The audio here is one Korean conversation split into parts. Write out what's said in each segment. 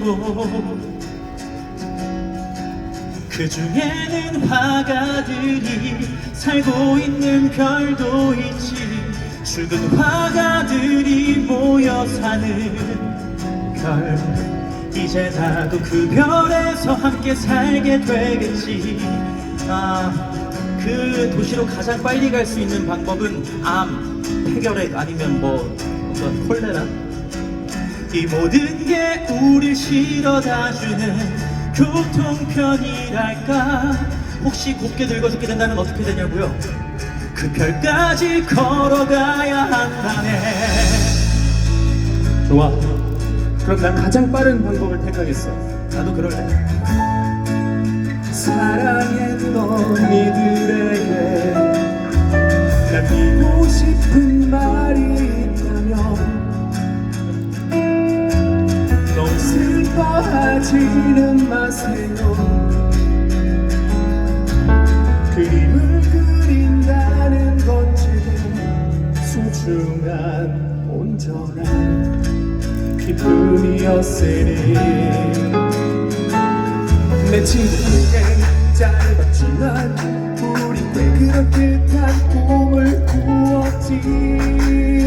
있고 그 중에는 화가들이 살고 있는 별도 있지. 죽은 화가들이 모여 사는 별. 이제 나도 그 별에서 함께 살게 되겠지. 아 그 도시로 가장 빨리 갈 수 있는 방법은 암, 폐결핵 아니면 뭐 어떤 콜레라 이 모든 게 우릴 실어다주는 교통편이랄까? 혹시 곱게 늙어 죽게 된다면 어떻게 되냐고요? 그 별까지 걸어가야 한다네. 좋아. 그럼 난 가장 빠른 방법을 택하겠어. 나도 그럴래. 사랑했던 이들에게 남기고 싶은 말 슬퍼하지는 마세요. 그림을 그린다는 것 제게 소중한 온전한 기쁨이었으니. 내 친구에게 짧았지만 우리 왜 그런 뜻한 꿈을 꾸었지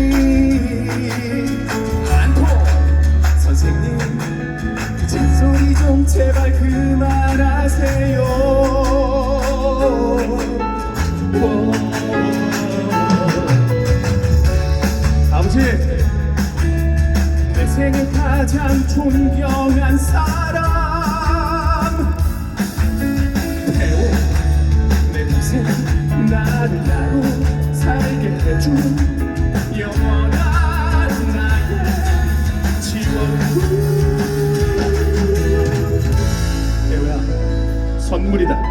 선물이다.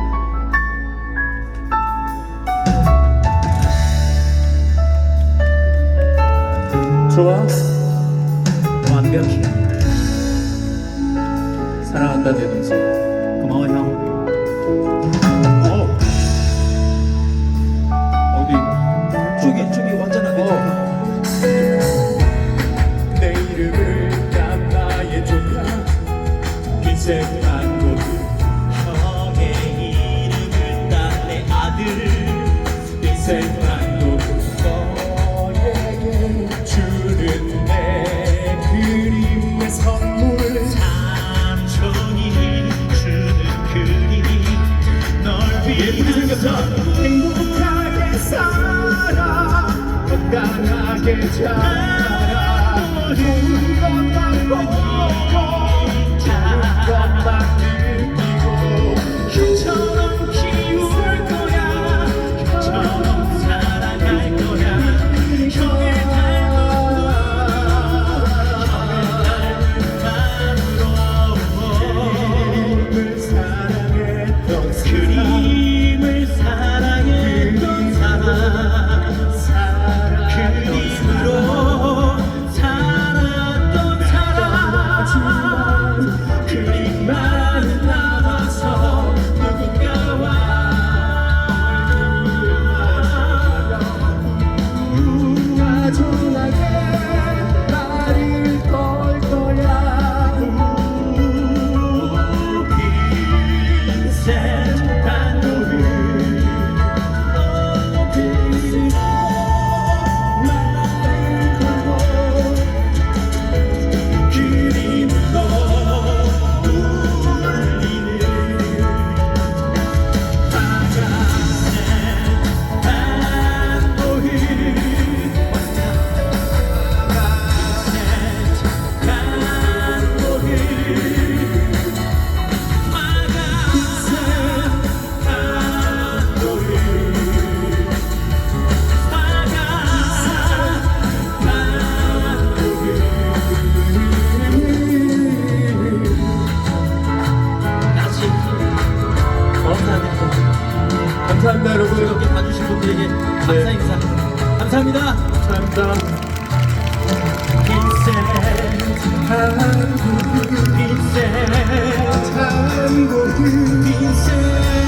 좋아. 완벽해. 사랑한다 내 동생. 고마워 형 자라 좋은 것만 보고 와주신 분들에게 감사 인사 감사합니다. 감사합니다. 빈센 한국 빈센 한국 빈센